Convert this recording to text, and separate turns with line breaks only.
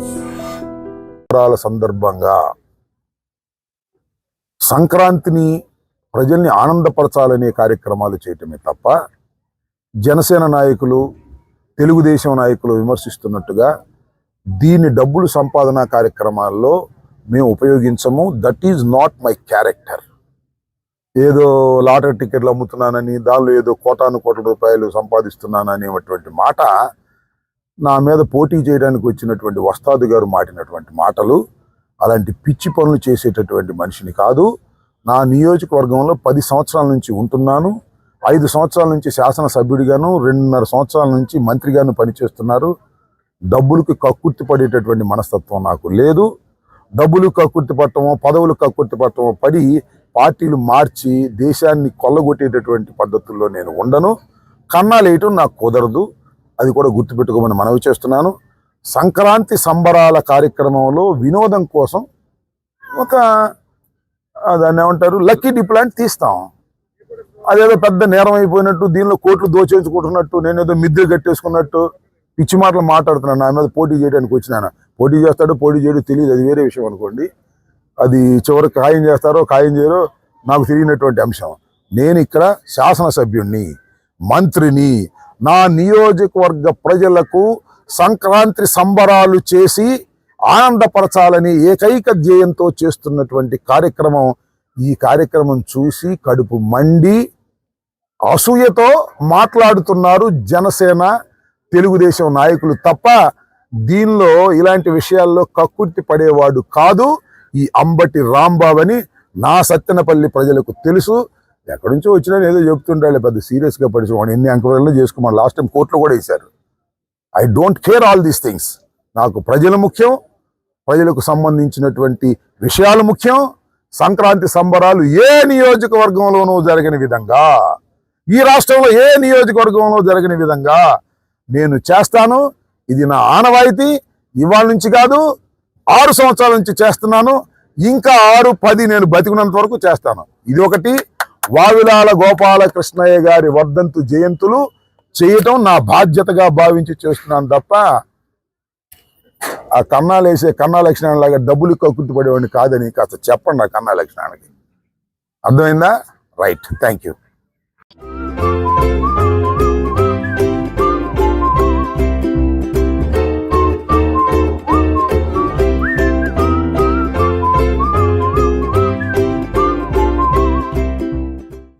సంవత్సరాల సందర్భంగా సంక్రాంతిని ప్రజల్ని ఆనందపరచాలనే కార్యక్రమాలు చేయటమే తప్ప జనసేన నాయకులు తెలుగుదేశం నాయకులు విమర్శిస్తున్నట్టుగా దీన్ని డబ్బులు సంపాదన కార్యక్రమాల్లో మేము ఉపయోగించము. That is not my character ఏదో లాటరీ టికెట్లు అమ్ముతున్నానని దానిలో ఏదో కోటాను కోట్ల రూపాయలు సంపాదిస్తున్నాననేటువంటి మాట నా మీద పోటీ చేయడానికి వచ్చినటువంటి వస్తాదు గారు మాటినటువంటి మాటలు అలాంటి పిచ్చి పనులు చేసేటటువంటి మనిషిని కాదు. నా నియోజకవర్గంలో పది సంవత్సరాల నుంచి ఉంటున్నాను. ఐదు సంవత్సరాల నుంచి శాసనసభ్యుడిగాను రెండున్నర సంవత్సరాల నుంచి మంత్రిగాను పనిచేస్తున్నారు. డబ్బులకు కక్కుర్తి పడేటటువంటి మనస్తత్వం నాకు లేదు. డబ్బులు కక్కుర్తి పట్టడమో పదవులు కక్కుర్తి పట్టడమో పడి పార్టీలు మార్చి దేశాన్ని కొల్లగొట్టేటటువంటి పద్ధతుల్లో నేను ఉండను. కన్నాలేయటం నాకు కుదరదు. అది కూడా గుర్తుపెట్టుకోమని మనవి చేస్తున్నాను. సంక్రాంతి సంబరాల కార్యక్రమంలో వినోదం కోసం ఒక దాన్ని ఏమంటారు లక్కీ డిప్లాంట్ తీస్తాం. అదేదో పెద్ద నేరం అయిపోయినట్టు దీనిలో కోట్లు దోచేయించుకుంటున్నట్టు నేనేదో మిద్దె కట్టేసుకున్నట్టు పిచ్చి మాటలు మాట్లాడుతున్నాను. నా మీద పోటీ చేయడానికి వచ్చినాను? పోటీ చేస్తాడో పోటీ చేయడు తెలియదు. అది వేరే విషయం అనుకోండి. అది చివరికి ఖాయం చేస్తారో ఖాయం చేయరో నాకు తెలియనటువంటి అంశం. నేను ఇక్కడ శాసనసభ్యుణ్ణి మంత్రిని నా నియోజకవర్గ ప్రజలకు సంక్రాంతి సంబరాలు చేసి ఆనందపరచాలని ఏకైక ధ్యేయంతో చేస్తున్నటువంటి కార్యక్రమం ఈ కార్యక్రమం చూసి కడుపు మండి అసూయతో మాట్లాడుతున్నారు జనసేన తెలుగుదేశం నాయకులు తప్ప దీనిలో ఇలాంటి విషయాల్లో కక్కుర్తి పడేవాడు కాదు. ఈ అంబటి రాంబాబు అని నా సత్తెనపల్లి ప్రజలకు తెలుసు. ఎక్కడి నుంచో వచ్చినా ఏదో చెప్తుండాలి పెద్ద సీరియస్గా పడిచి వాడు ఎన్ని ఎంక్వైరీలు చేసుకోమని లాస్ట్ టైం కోర్టులో కూడా వేశారు. I don't care all these things నాకు ప్రజలు ముఖ్యం ప్రజలకు సంబంధించినటువంటి విషయాలు ముఖ్యం సంక్రాంతి సంబరాలు ఏ నియోజకవర్గంలోనూ జరగని విధంగా ఈ రాష్ట్రంలో ఏ నియోజకవర్గంలో జరగని విధంగా నేను చేస్తాను. ఇది నా ఆనవాయితీ. ఇవాళ నుంచి కాదు ఆరు సంవత్సరాల నుంచి చేస్తున్నాను. ఇంకా ఆరు పది నేను బతికినంత వరకు చేస్తాను. ఇది ఒకటి. వావిలాల గోపాలకృష్ణయ్య గారి వర్ధంతు జయంతులు చేయటం నా బాధ్యతగా భావించి చేస్తున్నాను తప్ప ఆ కన్నాలు వేసే కన్నా లక్షణాన్ని లాగా డబ్బులు కక్కుర్తి పడేవాడిని కాదని కాస్త చెప్పండి ఆ కన్నా లక్షణానికి అర్థమైందా? రైట్. Thank you